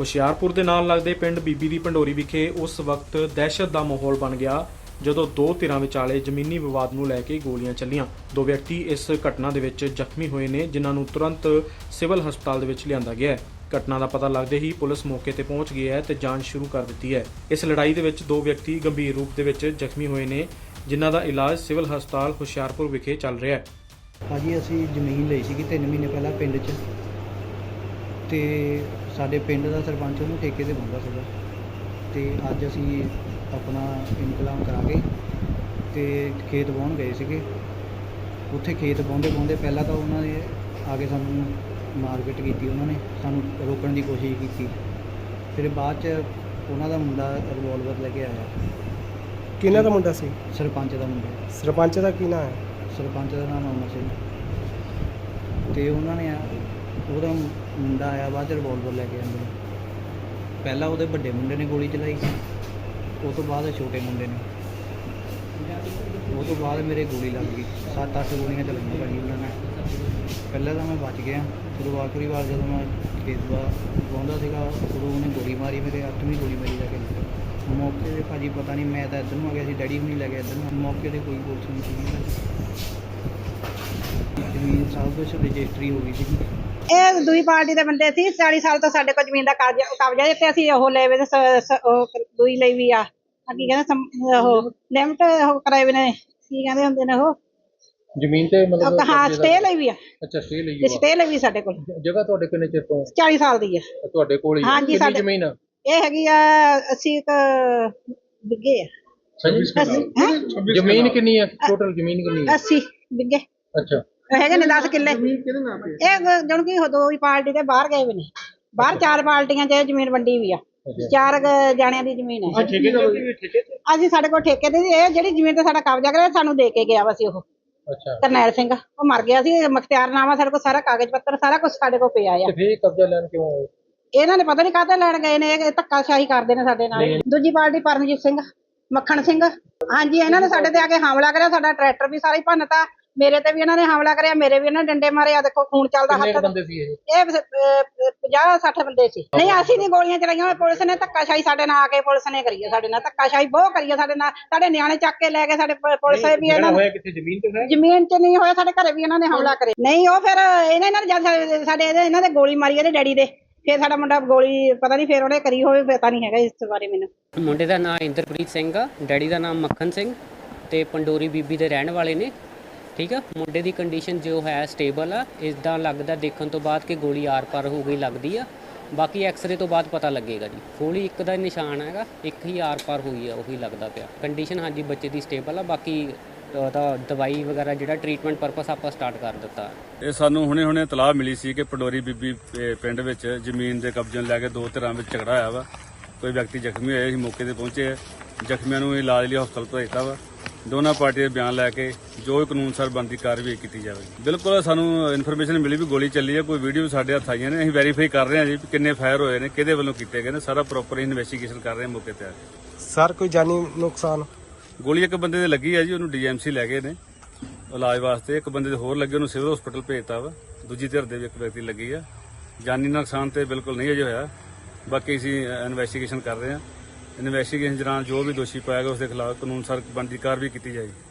ਹੁਸ਼ਿਆਰਪੁਰ ਦੇ ਨਾਲ ਲੱਗਦੇ ਪਿੰਡ ਬੀਬੀ ਦੀ ਪੰਡੋਰੀ ਵਿਖੇ ਉਸ ਵਕਤ ਦਹਿਸ਼ਤ ਦਾ ਮਾਹੌਲ ਬਣ ਗਿਆ, ਜਦੋਂ ਦੋ ਧਿਰਾਂ ਵਿਚਾਲੇ ਜ਼ਮੀਨੀ ਵਿਵਾਦ ਨੂੰ ਲੈ ਕੇ ਗੋਲੀਆਂ ਚੱਲੀਆਂ। ਦੋ ਵਿਅਕਤੀ ਇਸ ਘਟਨਾ ਦੇ ਵਿੱਚ ਜ਼ਖਮੀ ਹੋਏ ਨੇ, ਜਿਨ੍ਹਾਂ ਨੂੰ ਤੁਰੰਤ ਸਿਵਲ ਹਸਪਤਾਲ ਦੇ ਵਿੱਚ ਲਿਆਂਦਾ ਗਿਆ ਹੈ। ਘਟਨਾ ਦਾ ਪਤਾ ਲੱਗਦੇ ਹੀ ਪੁਲਿਸ ਮੌਕੇ ਤੇ ਪਹੁੰਚ ਗਈ ਹੈ ਤੇ ਜਾਂਚ ਸ਼ੁਰੂ ਕਰ ਦਿੱਤੀ ਹੈ। ਇਸ ਲੜਾਈ ਦੇ ਵਿੱਚ ਦੋ ਵਿਅਕਤੀ ਗੰਭੀਰ ਰੂਪ ਦੇ ਵਿੱਚ ਜ਼ਖਮੀ ਹੋਏ ਨੇ, ਜਿਨ੍ਹਾਂ ਦਾ ਇਲਾਜ ਸਿਵਲ ਹਸਪਤਾਲ ਹੁਸ਼ਿਆਰਪੁਰ ਵਿਖੇ ਚੱਲ ਰਿਹਾ ਹੈ। ਭਾਜੀ, ਅਸੀਂ ਜ਼ਮੀਨ ਲਈ ਸੀਗੀ 3 ਮਹੀਨੇ ਪਹਿਲਾਂ ਪਿੰਡ 'ਚ। ਤੇ ਸਾਡੇ ਪਿੰਡ ਦਾ ਸਰਪੰਚ ਉਹਨੂੰ ਠੇਕੇ ਤੇ ਬੰਦਾ ਸੀਗਾ। ਤੇ ਅੱਜ ਅਸੀਂ ਆਪਣਾ ਇਨਕਲਾਮ ਕਰਾ ਕੇ ਤੇ ਖੇਤ ਵਾਹੁਣ ਗਏ ਸੀਗੇ। ਉੱਥੇ ਖੇਤ ਵਾਹੁੰਦੇ ਵਾਹੁੰਦੇ ਪਹਿਲਾਂ ਤਾਂ ਉਹਨਾਂ ਨੇ ਆ ਕੇ ਸਾਨੂੰ ਮਾਰਕੀਟ ਕੀਤੀ ਉਹਨਾਂ ਨੇ ਸਾਨੂੰ ਰੋਕਣ ਦੀ ਕੋਸ਼ਿਸ਼ ਕੀਤੀ। ਫਿਰ ਬਾਅਦ 'ਚ ਉਹਨਾਂ ਦਾ ਮੁੰਡਾ ਰਿਵੋਲਵਰ ਲੈ ਕੇ ਆਇਆ। ਕਿਹਨਾਂ ਦਾ ਮੁੰਡਾ ਸੀ? ਸਰਪੰਚ ਦਾ ਮੁੰਡਾ। ਸਰਪੰਚ ਦਾ ਕੀ ਨਾਂ ਹੈ? ਸਰਪੰਚ ਦਾ ਨਾਮ ਅਮਰ ਸਿੰਘ। ਤੇ ਉਹਨਾਂ ਨੇ ਉਹਦਾ ਮੁੰਡਾ ਆਇਆ ਬਾਅਦ ਚ ਰਿਵੋਲਵਰ ਲੈ ਕੇ ਅੰਦਰ ਪਹਿਲਾਂ ਉਹਦੇ ਵੱਡੇ ਮੁੰਡੇ ਨੇ ਗੋਲੀ ਚਲਾਈ ਉਸ ਤੋਂ ਬਾਅਦ ਛੋਟੇ ਮੁੰਡੇ ਨੇ। ਉਹ ਤੋਂ ਬਾਅਦ ਮੇਰੇ ਗੋਲੀ ਲੱਗ ਗਈ। ਸੱਤ ਅੱਠ ਗੋਲੀਆਂ ਚਲਾਈਆਂ ਭਾਜੀ ਉਹਨਾਂ ਨੇ ਪਹਿਲਾਂ ਤਾਂ ਮੈਂ ਬਚ ਗਿਆ। ਫਿਰ ਆਖਰੀ ਵਾਰ ਜਦੋਂ ਮੈਂ ਖੇਤ ਵਾ ਸੀਗਾ, ਉਦੋਂ ਉਹਨੇ ਗੋਲੀ ਮਾਰੀ ਮੇਰੇ, ਅੱਠਵੀਂ ਗੋਲੀ ਮਾਰੀ ਜਾ ਕੇ। ਮੌਕੇ ਤੇ ਭਾਜੀ ਪਤਾ ਨਹੀਂ ਮੈਂ ਤਾਂ ਇੱਧਰ ਨੂੰ ਆ ਗਿਆ ਸੀ, ਡੈਡੀ ਵੀ ਨਹੀਂ ਲੈ ਗਿਆ ਇੱਧਰ ਨੂੰ। ਮੌਕੇ ਤੇ ਕੋਈ ਪੁਲਿਸ ਨਹੀਂ ਸੀ। ਜ਼ਮੀਨ ਸਭ ਕੁਝ ਰਜਿਸਟਰੀ ਹੋ ਗਈ ਸੀ ਇਹ ਦੂਈ ਪਾਰਟੀ ਦੇ ਬੰਦੇ ਸੀ 40 ਸਾਲ ਤੋਂ ਸਾਡੇ ਕੋਲ ਜ਼ਮੀਨ ਦਾ ਕਬਜ਼ਾ ਕਬਜ਼ਾ ਹੈ ਤੇ ਅਸੀਂ ਉਹ ਲੈ ਵੇ ਕ- ਦੂਈ ਲਈ ਵੀ ਆ। ਆ ਕੀ ਕਹਿੰਦੇ ਸਮ- ਉਹ ਲਿਮਟ ਉਹ ਕਰਾਏ ਵੀ ਨੇ ਕੀ ਕਹਿੰਦੇ ਹੁੰਦੇ ਨੇ ਉਹ? ਜ਼ਮੀਨ ਤੇ ਮਤਲਬ ਉਹ ਹਾਂ ਸਟੇ ਲਈ ਵੀ ਆ। ਅੱਛਾ ਸਟੇ ਲਈ ਹੋਆ ਸਟੇ ਲਈ ਵੀ ਸਾਡੇ ਕੋਲ। ਜਗ੍ਹਾ ਤੁਹਾਡੇ ਕਿੰਨੇ ਚਿਰ ਤੋਂ? 40 ਸਾਲ ਦੀ ਆ। ਤੁਹਾਡੇ ਕੋਲ ਹੀ ਹੈ? ਹਾਂਜੀ, ਕਿੰਨੀ ਸਾਡੇ- ਜ਼ਮੀਨ ਆ? ਇਹ ਹੈਗੀ ਆ ਅਸੀਂ ਇੱਕ ਬਿੱਗੇ ਆ। ਅਸੀਂ ਹੈਂ? ਜ਼ਮੀਨ ਕਿੰਨੀ ਹੈ ਟੋਟਲ ਜ਼ਮੀਨ ਕਿੰਨੀ ਹੈ 80 ਬਿੱਗੇ ਅੱਛਾ। ਹੈਗੇ ਨੇ 10 ਕਿੱਲੇ। ਇਹ ਜਣ ਕੀ ਦੋ ਹੀ ਪਾਰਟੀ ਦੇ ਬਾਹਰ ਗਏ ਵੀ ਨੇ। ਬਾਹਰ ਚਾਰ ਪਾਰਟੀਆਂ 'ਚ ਇਹ ਜ਼ਮੀਨ ਵੰਡੀ ਵੀ ਆ। ਚਾਰ ਕੁ ਜਾਣਿਆਂ ਦੀ ਜ਼ਮੀਨ ਹੈ। ਅਸੀਂ ਸਾਡੇ ਕੋਲ ਠੇਕੇ ਤੇ ਸੀ, ਇਹ ਜਿਹੜੀ ਜ਼ਮੀਨ ਤੇ ਸਾਡਾ ਕਬਜ਼ਾ ਕਰਿਆ ਸਾਨੂੰ ਦੇ ਕੇ ਗਿਆ ਵਾ ਸੀ ਉਹ। ਅੱਛਾ। ਕਰਨੈਲ ਸਿੰਘ। ਉਹ ਮਰ ਗਿਆ ਸੀ। ਮਖਤਿਆਰਨਾਮਾ ਸਾਡੇ ਕੋਲ ਸਾਰਾ ਕਾਗਜ਼ ਪੱਤਰ ਸਾਰਾ ਕੁਝ ਸਾਡੇ ਕੋਲ ਪਿਆ ਆ। ਤੇ ਫੇਰ ਕਬਜ਼ਾ ਲੈਣ ਕਿਉਂ ਆਏ? ਇਹਨਾਂ ਨੇ ਪਤਾ ਨਹੀਂ ਕਾਹਤੇ ਲੈਣ ਗਏ ਨੇ। ਇਹ ਧੱਕਾਸ਼ਾਹੀ ਕਰਦੇ ਨੇ ਸਾਡੇ ਨਾਲ। ਦੂਜੀ ਪਾਰਟੀ ਪਰਮਜੀਤ ਸਿੰਘ ਮੱਖਣ ਸਿੰਘ। ਹਾਂਜੀ ਇਹਨਾਂ ਨੇ ਸਾਡੇ ਤੇ ਆ ਕੇ ਹਮਲਾ ਕਰਿਆ। ਸਾਡਾ ਟਰੈਕਟਰ ਵੀ ਸਾਰਾ ਹੀ ਭੰਨਤਾ। ਮੇਰੇ ਤੇ ਵੀ ਇਹਨਾਂ ਨੇ ਹਮਲਾ ਕਰਿਆ ਮੇਰੇ ਵੀ ਇਹਨਾਂ ਨੇ ਡੰਡੇ ਮਾਰੇ ਆ ਦੇਖੋ ਖੂਨ ਚੱਲਦਾ ਕਿੰਨੇ ਹੱਥ ਕੁ ਤੇ। ਬੰਦੇ ਸੀ ਇਹ ਇਹ 50 60 ਬੰਦੇ ਸੀ। ਨਹੀਂ ਅਸੀਂ ਨਹੀਂ ਗੋਲੀਆਂ ਚਲਾਈਆਂ ਹੋਈਆਂ, ਪੁਲਿਸ ਨੇ ਧੱਕਾਸ਼ਾਹੀ ਸਾਡੇ ਨਾਲ ਆ ਕੇ ਪੁਲਿਸ ਨੇ ਕਰੀ ਹੈ ਸਾਡੇ ਨਾਲ ਧੱਕਾਸ਼ਾਹੀ ਬਹੁਤ ਕਰੀ ਹੈ ਸਾਡੇ ਨਾਲ ਸਾਡੇ ਨਿਆਣੇ ਚੱਕ ਕੇ ਲੈ ਗਏ ਸਾਡੇ ਪ- ਪੁਲਿਸ ਵੀ ਇਹਨਾਂ ਨੇ ਹੋਇਆ ਕਿੱਥੇ ਜ਼ਮੀਨ ਤੇ ਹੈ ਜ਼ਮੀਨ 'ਚ ਨਹੀਂ ਹੋਇਆ ਸਾਡੇ ਘਰੇ ਵੀ ਇਹਨਾਂ ਨੇ ਹਮਲਾ ਕਰੇ ਨਹੀਂ ਉਹ ਫਿਰ ਇਹਨਾਂ ਇਹਨਾਂ ਨੇ ਜਦ ਸਾਡੇ- ਸਾਡੇ ਇਹਦੇ- ਇਹਨਾਂ ਦੇ ਗੋਲੀ ਮਾਰੀ ਇਹਦੇ ਡੈਡੀ ਦੇ। ਫਿਰ ਸਾਡਾ ਮੁੰਡਾ ਗੋਲੀ ਪਤਾ ਨਹੀਂ ਫਿਰ ਉਹਨੇ ਕਰੀ ਹੋਵੇ ਪਤਾ ਨਹੀਂ ਹੈਗਾ ਇਸ ਬਾਰੇ ਮੈਨੂੰ। ਮੁੰਡੇ ਦਾ ਨਾਮ ਇੰਦਰਪ੍ਰੀਤ ਸਿੰਘ ਆ ਡੈਡੀ ਦਾ ਨਾਮ ਮੱਖਣ ਸਿੰਘ ਤੇ ਪੰਡੋਰੀ ਬੀਬੀ ਦੇ ਰਹਿਣ ਵਾਲੇ ਨੇ। ਠੀਕ ਆ? ਮੁੰਡੇ ਦੀ ਕੰਡੀਸ਼ਨ ਜੋ ਹੈ ਸਟੇਬਲ ਆ। ਇਸਦਾ ਲੱਗਦਾ ਦੇਖਣ ਤੋਂ ਬਾਅਦ ਕਿ ਗੋਲੀ ਆਰ-ਪਾਰ ਹੋ ਗਈ ਲੱਗਦੀ ਆ। ਬਾਕੀ ਐਕਸ-ਰੇ ਤੋਂ ਬਾਅਦ ਪਤਾ ਲੱਗੇਗਾ ਜੀ। ਗੋਲੀ ਇੱਕ ਦਾ ਨਿਸ਼ਾਨ ਹੈਗਾ, ਇੱਕ ਹੀ ਆਰ-ਪਾਰ ਹੋਈ ਆ, ਉਹੀ ਲੱਗਦਾ ਪਿਆ। ਕੰਡੀਸ਼ਨ ਹਾਂਜੀ ਬੱਚੇ ਦੀ ਸਟੇਬਲ ਆ, ਬਾਕੀ ਉਹਦਾ ਦਵਾਈ ਵਗੈਰਾ ਜਿਹੜਾ ਟ੍ਰੀਟਮੈਂਟ ਪਰਪਸ ਆਪਾਂ ਸਟਾਰਟ ਕਰ ਦਿੱਤਾ। ਇਹ ਸਾਨੂੰ ਹੁਣੇ-ਹੁਣੇ ਤਲਾਹ ਮਿਲੀ ਸੀ ਕਿ ਪਡੋਰੀ ਬੀਬੀ ਪਿੰਡ ਵਿੱਚ ਜ਼ਮੀਨ ਦੇ ਕਬਜ਼ੇ ਨੂੰ ਲੈ ਕੇ ਦੋ ਧਿਰਾਂ ਵਿੱਚ ਝਗੜਾ ਹੋਇਆ ਵਾ। ਕੋਈ ਵਿਅਕਤੀ ਜ਼ਖਮੀ ਹੋਇਆ ਸੀ ਮੌਕੇ ਤੇ ਪਹੁੰਚੇ ਜ਼ਖਮੀਆਂ ਨੂੰ ਇਲਾਜ ਲਈ ਹਸਪਤਾਲ ਭੇਜਤਾ ਵਾ। ਦੋਨਾਂ ਪਾਰਟੀਆਂ ਦੇ ਬਿਆਨ ਲੈ ਕੇ ਜੋ ਵੀ ਕਾਨੂੰਨ ਸਰ ਬੰਦੀ ਕਾਰਵਾਈ ਕੀਤੀ ਜਾਵੇ ਬਿਲਕੁਲ ਸਾਨੂੰ ਇਨਫੋਰਮੇਸ਼ਨ ਮਿਲੀ ਵੀ ਗੋਲੀ ਚੱਲੀ ਹੈ ਕੋਈ ਵੀਡੀਓ ਸਾਡੇ ਹੱਥ ਆਈਆਂ ਨੇ। ਅਸੀਂ ਵੈਰੀਫਾਈ ਕਰ ਰਹੇ ਹਾਂ ਜੀ ਕਿੰਨੇ ਫਾਇਰ ਹੋਏ ਨੇ ਕਿਹਦੇ ਵੱਲੋਂ ਕੀਤੇ ਗਏ ਨੇ। ਸਾਰਾ ਪ੍ਰੋਪਰ ਇਨਵੈਸਟੀਗੇਸ਼ਨ ਕਰ ਰਹੇ ਹਾਂ ਮੌਕੇ ਤੇ ਆ ਕੇ। ਸਰ ਕੋਈ ਜਾਨੀ ਨੁਕਸਾਨ? ਗੋਲੀ ਇੱਕ ਬੰਦੇ ਦੇ ਲੱਗੀ ਹੈ ਜੀ ਉਹਨੂੰ ਡੀਐਮਸੀ ਲੈ ਗਏ ਨੇ। ਇਲਾਜ ਵਾਸਤੇ ਇੱਕ ਬੰਦੇ ਦੇ ਹੋਰ ਲੱਗੇ ਉਹਨੂੰ ਸਿਵਲ ਹਸਪੀਟਲ ਭੇਜਤਾ ਵਾ। ਦੂਜੀ ਧਿਰ ਦੇ ਵੀ ਇੱਕ ਵਿਅਕਤੀ ਲੱਗੀ ਆ। ਜਾਨੀ ਨੁਕਸਾਨ ਤੇ ਬਿਲਕੁਲ ਨਹੀਂ ਅਜੇ ਹੋਇਆ। ਬਾਕੀ ਅਸੀਂ ਇਨਵੈਸਟੀਗੇਸ਼ਨ ਕਰ ਰਹੇ ਹਾਂ। ਇਨਵੈਸਟੀਗੇਸ਼ਨ ਦੌਰਾਨ ਜੋ ਵੀ ਦੋਸ਼ੀ ਪਾਇਆ ਗਿਆ ਉਸ ਦੇ ਖਿਲਾਫ ਕਾਨੂੰਨ ਸਰ ਬਣਦੀ ਕਾਰਵਾਈ ਕੀਤੀ ਜਾਏਗੀ।